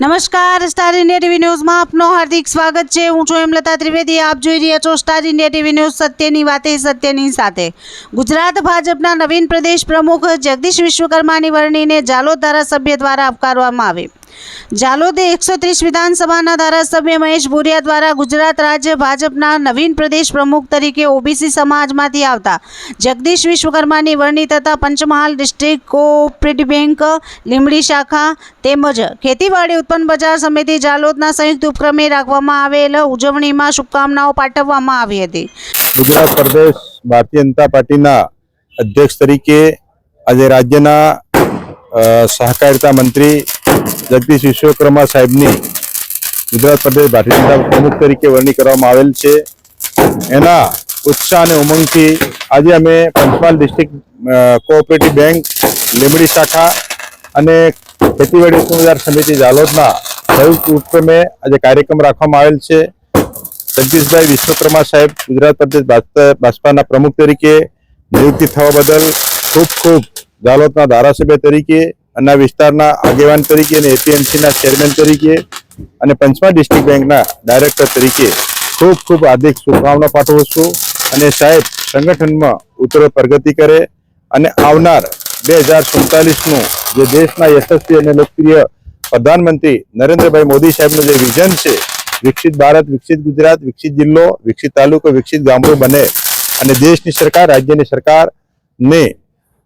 નમસ્કાર star India TV ન્યૂઝમાં આપનો હાર્દિક સ્વાગત છે. હું છું હેમલતા ત્રિવેદી. આપ જોઈ રહ્યા છો સ્ટાર ઇન્ડિયા ટીવી ન્યૂઝ સત્યની વાતે, સત્યની સાથે. ગુજરાત ભાજપના નવીન પ્રદેશ પ્રમુખ જગદીશ વિશ્વકર્માની વરણીને જાલોદ ધારાસભ્ય દ્વારા આવકારવામાં આવી. જાલોદ એકસો ત્રીસ વિધાનસભાના ધારાસભ્ય મહેશ ભુરિયા દ્વારા ગુજરાત રાજ્ય ભાજપના નવીન પ્રદેશ પ્રમુખ તરીકે ઓબીસી સમાજમાંથી આવતા જગદીશ વિશ્વકર્માની વરણી તથા Panchmahal district cooperative bank Limbdi શાખા તેમજ ખેતીવાડી ઉત્પન્ન બજાર સમિતિ જાલોદના સંયુક્ત ઉપક્રમે રાખવામાં આવેલ ઉજવણીમાં શુભકામનાઓ પાઠવવામાં આવી હતી. ગુજરાત પ્રદેશ ભારતીય જનતા પાર્ટીના અધ્યક્ષ તરીકે આજે રાજ્યના સહકારિતા મંત્રી જગદીશ વિશ્વકર્મા સાહેબની ગુજરાત પ્રદેશ ભારતીય જનતા પ્રમુખ તરીકે વરણી કરવામાં આવેલ છે. એના ઉત્સાહ અને ઉમંગથી આજે અમે Panchmahal district cooperative bank Limdi શાખા અને ખેતીવાડી ઉત્પન્ન સમિતિ જાલોદના સંયુક્ત ઉપક્રમે આજે કાર્યક્રમ રાખવામાં આવેલ છે. જગદીશભાઈ વિશ્વકર્મા સાહેબ, ગુજરાત પ્રદેશ ભાજપ- ભાજપાના પ્રમુખ તરીકે નિયુક્તિ થવા બદલ ખૂબ ખૂબ જાલોદના ધારાસભ્ય તરીકે અને વિસ્તારના આગેવાન તરીકે અને એપીએમસીના ચેરમેન તરીકે અને પંચમા ડિસ્ટ્રિક્ટ બેંકના ડાયરેક્ટર તરીકે ખૂબ ખૂબ હાર્દિક શુભકામના પાઠવું છું. અને સાહેબ, સંગઠનમાં ઉત્તરો પ્રગતિ કરે અને આવનાર બે હજાર સુડતાલીસનું જે દેશના યશસ્વી અને લોકપ્રિય પ્રધાનમંત્રી નરેન્દ્રભાઈ મોદી સાહેબનું જે વિઝન છે, વિકસિત ભારત, વિકસિત ગુજરાત, વિકસિત જિલ્લો, વિકસિત તાલુકો, વિકસિત ગામડું બને અને દેશની સરકાર, રાજ્યની સરકારને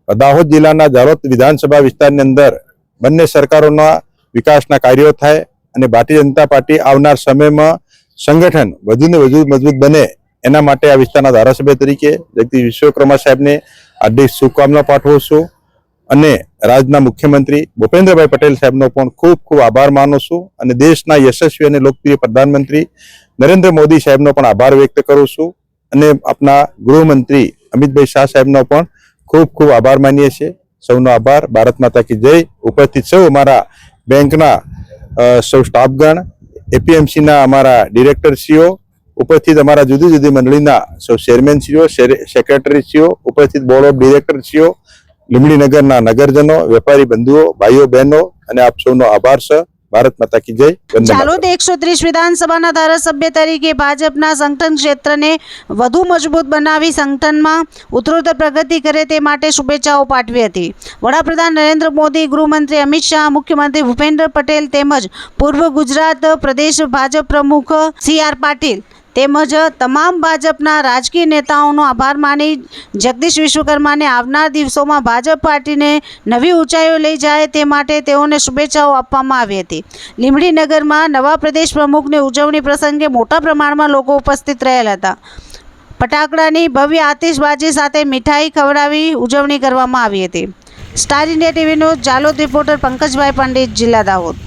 દાહોદ જિલ્લાના જાલોદ વિધાનસભા વિસ્તારની અંદર બંને સરકારોના વિકાસના કાર્યો થાય અને ભારતીય જનતા પાર્ટી આવનાર સમયમાં સંગઠન વધુને વધુ મજબૂત બને એના માટે આ વિસ્તારના ધારાસભ્ય તરીકે જગદીશ વિશ્વકર્મા સાહેબને હાર્દિક શુભકામના પાઠવું છું અને રાજ્યના મુખ્યમંત્રી ભૂપેન્દ્રભાઈ પટેલ સાહેબનો પણ ખૂબ ખૂબ આભાર માનું છું અને દેશના યશસ્વી અને લોકપ્રિય પ્રધાનમંત્રી નરેન્દ્ર મોદી સાહેબનો પણ આભાર વ્યક્ત કરું છું અને આપણા ગૃહમંત્રી અમિતભાઈ શાહ સાહેબનો પણ ખૂબ ખૂબ આભાર માનીએ છીએ. સૌનો આભાર. ભારત માતા કી જય. ઉપસ્થિત સૌ અમારા બેંકના સૌ સ્ટાફગણ, એપીએમસીના અમારા ડિરેક્ટરશ્રીઓ, ઉપસ્થિત અમારા જુદી જુદી મંડળીના સૌ ચેરમેનશ્રીઓ સેક્રેટરીશ્રીઓ, ઉપસ્થિત બોર્ડ ઓફ ડિરેક્ટરશ્રીઓ લીંબડી નગરના નગરજનો, વેપારી બંધુઓ, ભાઈઓ, બહેનો, અને આપ સૌનો આભાર છે ભારત માતા કી જય જાલોદ એકસો ત્રીસ વિધાનસભાના ધારાસભ્ય તરીકે ભાજપના સંગઠન ક્ષેત્રને વધુ મજબૂત બનાવી સંગઠનમાં ઉત્તરોત્તર પ્રગતિ કરે તે માટે શુભેચ્છાઓ પાઠવી હતી. વડાપ્રધાન નરેન્દ્ર મોદી ગૃહમંત્રી અમિત શાહ મુખ્યમંત્રી ભૂપેન્દ્ર પટેલ તેમજ પૂર્વ ગુજરાત પ્રદેશ ભાજપ પ્રમુખ સી આર પાટીલ તેમજ તમામ ભાજપના રાજકીય નેતાઓનો આભાર માની જગદીશ વિશ્વકર્માને આવનાર દિવસોમાં ભાજપ પાર્ટીને નવી ઊંચાઈઓ લઈ જાય તે માટે તેઓને શુભેચ્છાઓ આપવામાં આવી હતી. લીંબડી નગરમાં નવા પ્રદેશ પ્રમુખની ઉજવણી પ્રસંગે મોટા પ્રમાણમાં લોકો ઉપસ્થિત રહેલા હતા. ફટાકડાની ભવ્ય આતિશબાજી સાથે મીઠાઈ ખવડાવી ઉજવણી કરવામાં આવી હતી. સ્ટાર ઇન્ડિયા ટીવીનો જાલોદ રિપોર્ટર પંકજભાઈ પંડિત, જિલ્લા દાહોદ.